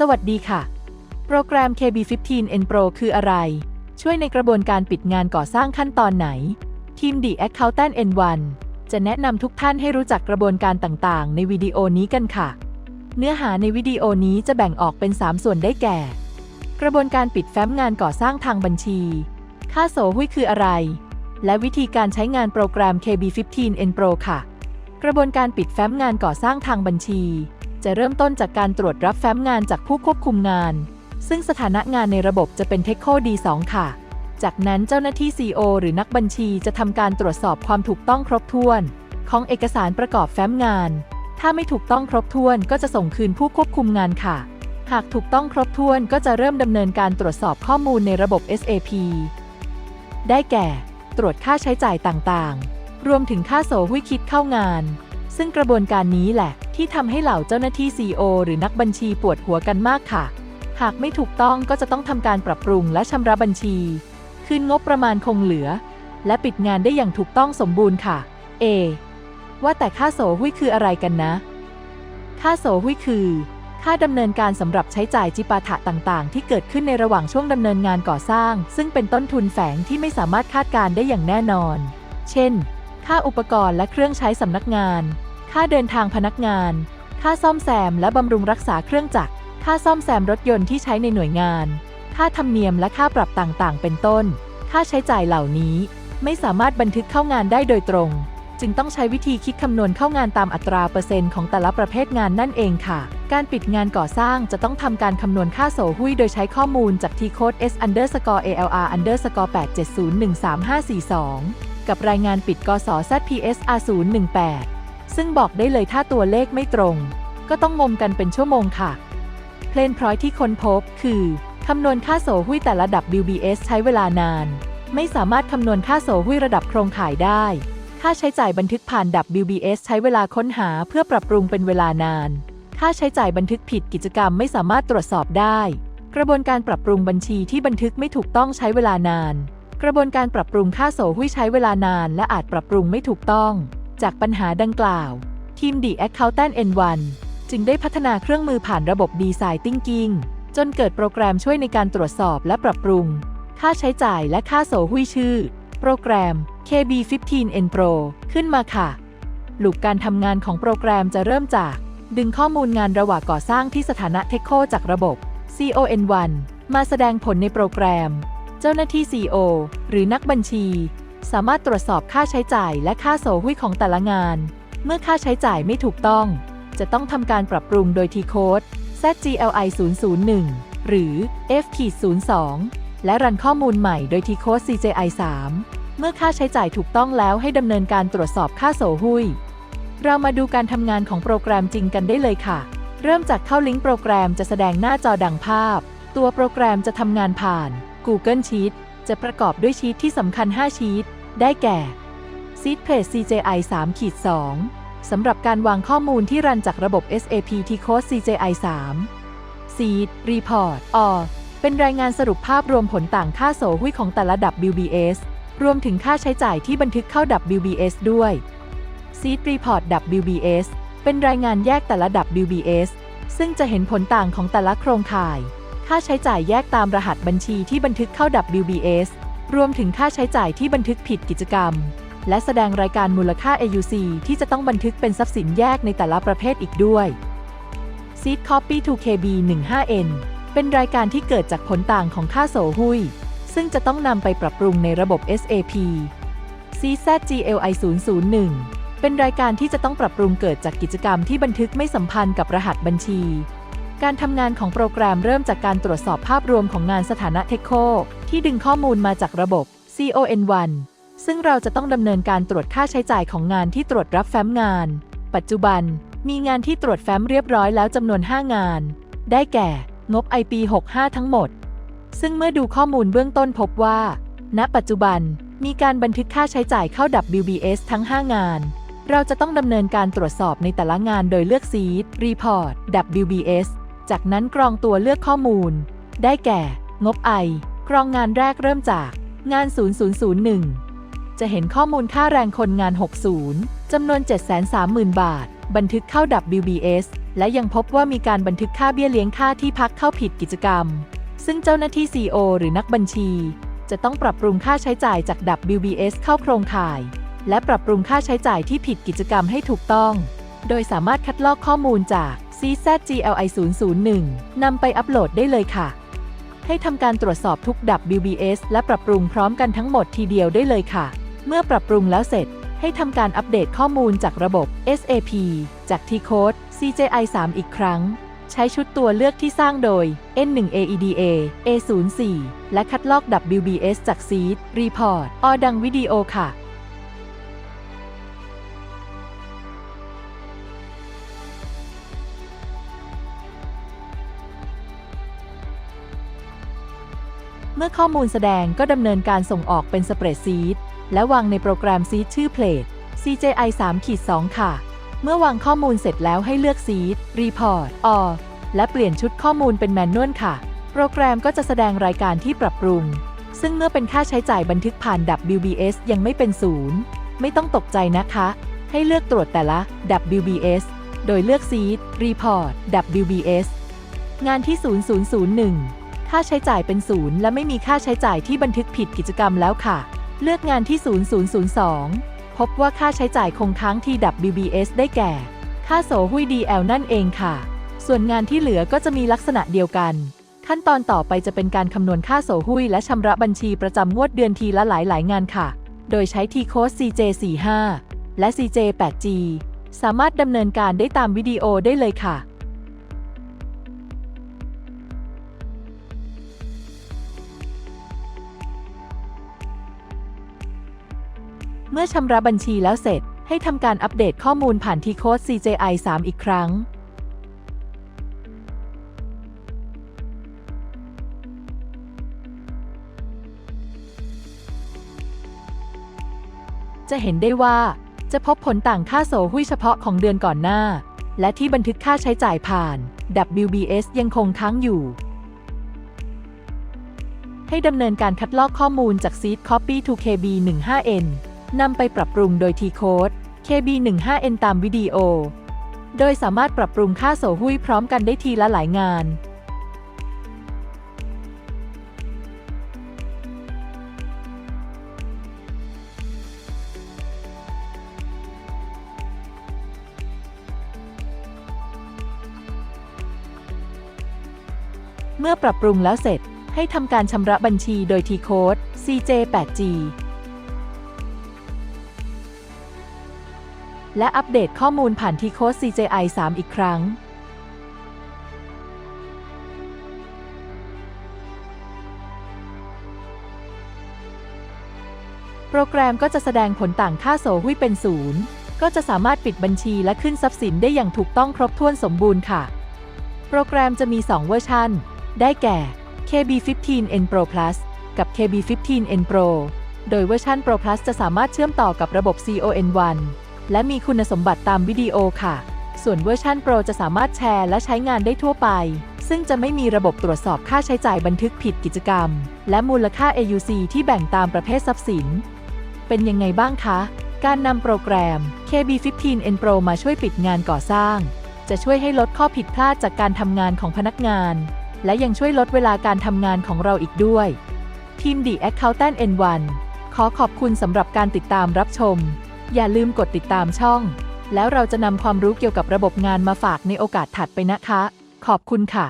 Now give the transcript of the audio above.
สวัสดีค่ะ โปรแกรม KB15N Pro คืออะไร ช่วยในกระบวนการปิดงานก่อสร้างขั้นตอนไหน ทีม The Accountant N1 จะแนะนำทุกท่านให้รู้จักกระบวนการต่างๆ ในวิดีโอนี้กันค่ะ เนื้อหาในวิดีโอนี้จะแบ่งออกเป็น 3 ส่วนได้แก่ กระบวนการปิดแฟ้มงานก่อสร้างทางบัญชี ค่าโสหุ้ยคืออะไร และวิธีการใช้งานโปรแกรม KB15N Pro ค่ะ กระบวนการปิดแฟ้มงานก่อสร้างทางบัญชี จะเริ่มต้นจากการตรวจรับแฟ้มงานจากผู้ควบคุมงาน ซึ่งสถานะงานในระบบจะเป็น t e c h o D2 ค่ะ จากนั้นเจ้าหน้าที่ CO หรือนักบัญชีจะทำการตรวจสอบความถูกต้องครบถ้วน ของเอกสารประกอบแฟ้มงาน ถ้าไม่ถูกต้องครบถ้วนก็จะส่งคืนผู้ควบคุมงานค่ะ หากถูกต้องครบถ้วนก็จะเริ่มดำเนินการตรวจสอบข้อมูลในระบบ SAP ได้แก่ ตรวจค่าใช้จ่ายต่างๆ รวมถึงค่าโสหุ้ยคิดเข้างาน ซึ่งกระบวนการนี้แหละ ที่ทำให้เหล่าเจ้าหน้าที่ CEO หรือนักบัญชีปวดหัวกันมากค่ะ หากไม่ถูกต้องก็จะต้องทำการปรับปรุงและชำระบัญชี คืนงบประมาณคงเหลือ และปิดงานได้อย่างถูกต้องสมบูรณ์ค่ะ A ว่าแต่ค่าโสหุ้ยคืออะไรกันนะ ค่าโสหุ้ยคือ ค่าดำเนินการสำหรับใช้จ่ายจิปาถะต่างๆ ที่เกิดขึ้นในระหว่างช่วงดำเนินงานก่อสร้าง ซึ่งเป็นต้นทุนแฝงที่ไม่สามารถคาดการได้อย่างแน่นอน เช่น ค่าอุปกรณ์และเครื่องใช้สำนักงาน ค่าเดินทางพนักงาน ค่าซ่อมแซมและบำรุงรักษาเครื่องจักร ค่าซ่อมแซมรถยนต์ที่ใช้ในหน่วยงาน ค่าธรรมเนียมและค่าปรับต่างๆ เป็นต้น ค่าใช้จ่ายเหล่านี้ไม่สามารถบันทึกเข้างานได้โดยตรง จึงต้องใช้วิธีคิดคำนวณเข้างานตามอัตราเปอร์เซ็นต์ของแต่ละประเภทงานนั่นเองค่ะ การปิดงานก่อสร้างจะต้องทำการคำนวณค่าโสหุ้ยโดยใช้ข้อมูลจาก T code S underscore ALR underscore 8701352กับรายงานปิดกส ZPS R018 ซึ่งบอกได้เลยถ้าตัวเลขไม่ตรง ก็ต้องงมกันเป็นชั่วโมงค่ะ เพลนพร้อยที่ค้นพบคือ คำนวณค่าโสหุ้ยแต่ระดับ WBS ใช้เวลานาน ไม่สามารถคำนวณค่าโสหุ้ยระดับโครงข่ายได้ ค่าใช้จ่ายบันทึกผ่าน WBS ใช้เวลาค้นหาเพื่อปรับปรุงเป็นเวลานาน ค่าใช้จ่ายบันทึกผิดกิจกรรมไม่สามารถตรวจสอบได้ กระบวนการปรับปรุงบัญชีที่บันทึกไม่ถูกต้องใช้เวลานาน กระบวนการปรับปรุงค่าโสหุ้ยใช้เวลานาน และอาจปรับปรุงไม่ถูกต้อง จากปัญหาดังกล่าว ทีม The Accountant N1 จึงได้พัฒนาเครื่องมือผ่านระบบ Design Thinking จนเกิดโปรแกรมช่วยในการตรวจสอบและปรับปรุง ค่าใช้จ่ายและค่าโสหุ้ยชื่อ โปรแกรม KB15N Pro ขึ้นมาค่ะ หลูกการทำงานของโปรแกรมจะเริ่มจาก ดึงข้อมูลงานระหว่างก่อสร้างที่สถานะเทคโคจากระบบ CON1 มาแสดงผลในโปรแกรม เจ้าหน้าที่ CO หรือนักบัญชี สามารถตรวจสอบค่าใช้จ่ายและค่าโสหุ้ยของแต่ละงาน เมื่อค่าใช้จ่ายไม่ถูกต้อง จะต้องทำการปรับปรุงโดย T code ZGLI 001หรือ F-02 และรันข้อมูลใหม่โดย T code CJI 3เมื่อค่าใช้จ่ายถูกต้องแล้วให้ดำเนินการตรวจสอบค่าโสหุ้ย เรามาดูการทำงานของโปรแกรมจริงกันได้เลยค่ะ เริ่มจากเข้าลิงก์โปรแกรมจะแสดงหน้าจอดังภาพ ตัวโปรแกรมจะทำงานผ่าน Google Sheet จะประกอบด้วยชีตที่สำคัญ 5 ชีตได้แก่ Sheet Page CJI 3ขีด2สำหรับการวางข้อมูลที่รันจากระบบ SAP T Code CJI 3 Sheet Report or เป็นรายงานสรุปภาพรวมผลต่างค่าโสหุ้ยของแต่ละ WBS รวมถึงค่าใช้จ่ายที่บันทึกเข้า WBS ด้วย Seed Report WBS เป็นรายงานแยกแต่ละ WBS ซึ่งจะเห็นผลต่างของแต่ละโครงข่าย ค่าใช้จ่ายแยกตามรหัสบัญชีที่บันทึกเข้า WBS รวมถึงค่าใช้จ่ายที่บันทึกผิดกิจกรรม และแสดงรายการมูลค่า AUC ที่จะต้องบันทึกเป็นทรัพย์สินแยกในแต่ละประเภทอีกด้วย Seed Copy to KB 15N เป็นรายการที่เกิดจากผลต่างของค่าโสหุยซึ่งจะต้องนำไปปรับปรุงในระบบ SAP CZGLI 001เป็นรายการที่จะต้องปรับปรุงเกิดจากกิจกรรมที่บันทึกไม่สัมพันธ์กับรหัสบัญชี การทำงานของโปรแกรมเริ่มจากการตรวจสอบภาพรวมของงานสถานะเทคโคที่ดึงข้อมูลมาจากระบบ CON1 ซึ่งเราจะต้องดำเนินการตรวจค่าใช้จ่ายของงานที่ตรวจรับแฟ้มงาน ปัจจุบัน มีงานที่ตรวจแฟ้มเรียบร้อยแล้วจำนวน 5 งาน ได้แก่ งบ IP 65 ทั้งหมด ซึ่งเมื่อดูข้อมูลเบื้องต้นพบว่า ณ ปัจจุบัน มีการบันทึกค่าใช้จ่ายเข้า WBS ทั้ง 5 งาน เราจะต้องดำเนินการตรวจสอบในแต่ละงานโดยเลือก Seed Report WBS จากนั้นกรองตัวเลือกข้อมูล ได้แก่ งบ I กรองงานแรกเริ่มจากงาน 0001 จะเห็นข้อมูลค่าแรงคนงาน 60 จำนวน 730,000 บาท บันทึกเข้า WBS และยังพบว่ามีการบันทึกค่าเบี้ยเลี้ยงค่าที่พักเข้าผิดกิจกรรม ซึ่งเจ้าหน้าที่ CEO หรือนักบัญชี จะต้องปรับปรุงค่าใช้จ่ายจาก WBS เข้าโครงข่าย และปรับปรุงค่าใช้จ่ายที่ผิดกิจกรรมให้ถูกต้อง โดยสามารถคัดลอกข้อมูลจาก CZGLI 001นำไปอัปโหลดได้เลยค่ะ ให้ทำการตรวจสอบทุก WBS และปรับปรุงพร้อมกันทั้งหมดทีเดียวได้เลยค่ะ เมื่อปรับปรุงแล้วเสร็จ ให้ทำการอัปเดตข้อมูลจากระบบ SAP จาก T-Code CJI 3อีกครั้ง ใช้ชุดตัวเลือกที่สร้างโดย N1AEDA A04 และคัดลอก WBS จาก Seed Report ออดังวิดีโอค่ะ มื่อข้อมูลแสดงก็ดำเนินการส่งออกเป็นสเปรดซีดและวางในโปรแกรมซีดชื่อเพลท CJI 3ขีด2ค่ะ เมื่อวางข้อมูลเสร็จแล้วให้เลือกซีด Report All และเปลี่ยนชุดข้อมูลเป็นแมนนวลค่ะ โปรแกรมก็จะแสดงรายการที่ปรับปรุง ซึ่งเมื่อเป็นค่าใช้จ่ายบันทึกผ่าน WBS ยังไม่เป็นศูนย์ไม่ต้องตกใจนะคะ ให้เลือกตรวจแต่ละ WBS โดยเลือกซีด Report WBS งานที่ 0001 ค่าใช้จ่ายเป็นศูนย์และไม่มีค่าใช้จ่ายที่บันทึกผิดกิจกรรมแล้วค่ะ เลือกงานที่ 0002 พบว่าค่าใช้จ่ายคงค้างที่ WBS ได้แก่ ค่าโสหุ้ย DL นั่นเองค่ะ ส่วนงานที่เหลือก็จะมีลักษณะเดียวกัน ขั้นตอนต่อไปจะเป็นการคำนวณค่าโสหุ้ยและชำระบัญชีประจำงวดเดือนทีละหลายๆงานค่ะ โดยใช้ T code CJ45 และ CJ8G สามารถดำเนินการได้ตามวิดีโอได้เลยค่ะ เมื่อชำระบัญชีแล้วเสร็จ ให้ทำการอัปเดตข้อมูลผ่านที่โค้ด CJI 3 อีกครั้ง จะเห็นได้ว่า จะพบผลต่างค่าโสหุ้ยเฉพาะของเดือนก่อนหน้า และที่บันทึกค่าใช้จ่ายผ่าน WBS ยังคงค้างอยู่ให้ดำเนินการคัดลอกข้อมูลจาก Seed Copy to KB15N นำไปปรับปรุงโดย T-Code KB15N ตามวิดีโอ โดยสามารถปรับปรุงค่าโสหุ้ยพร้อมกันได้ทีละหลายงานเมื่อปรับปรุงแล้วเสร็จให้ทำการชำระบัญชีโดย T-Code CJ8G และอัปเดตข้อมูลผ่านที่โค้ด CJI 3 อีกครั้งโปรแกรมก็จะแสดงผลต่างค่าโสหุ้ยเป็นศูนย์ ก็จะสามารถปิดบัญชีและขึ้นทรัพย์สินได้อย่างถูกต้องครบถ้วนสมบูรณ์ค่ะ โปรแกรมจะมี 2 เวอร์ชัน ได้แก่ KB15N Pro Plus กับ KB15N Pro โดยเวอร์ชัน Pro Plus จะสามารถเชื่อมต่อกับระบบ CON1 และมีคุณสมบัติตามวิดีโอค่ะ ส่วนเวอร์ชัน Pro จะสามารถแชร์และใช้งานได้ทั่วไป ซึ่งจะไม่มีระบบตรวจสอบค่าใช้จ่ายบันทึกผิดกิจกรรม และมูลค่า AUC ที่แบ่งตามประเภททรัพย์สิน เป็นยังไงบ้างคะ การนำโปรแกรม KB15N Pro มาช่วยปิดงานก่อสร้าง จะช่วยให้ลดข้อผิดพลาดจากการทำงานของพนักงาน และยังช่วยลดเวลาการทำงานของเราอีกด้วยทีม The Accountant N1 ขอขอบคุณสำหรับการติดตามรับชม อย่าลืมกดติดตามช่อง แล้วเราจะนำความรู้เกี่ยวกับระบบงานมาฝากในโอกาสถัดไปนะคะ ขอบคุณค่ะ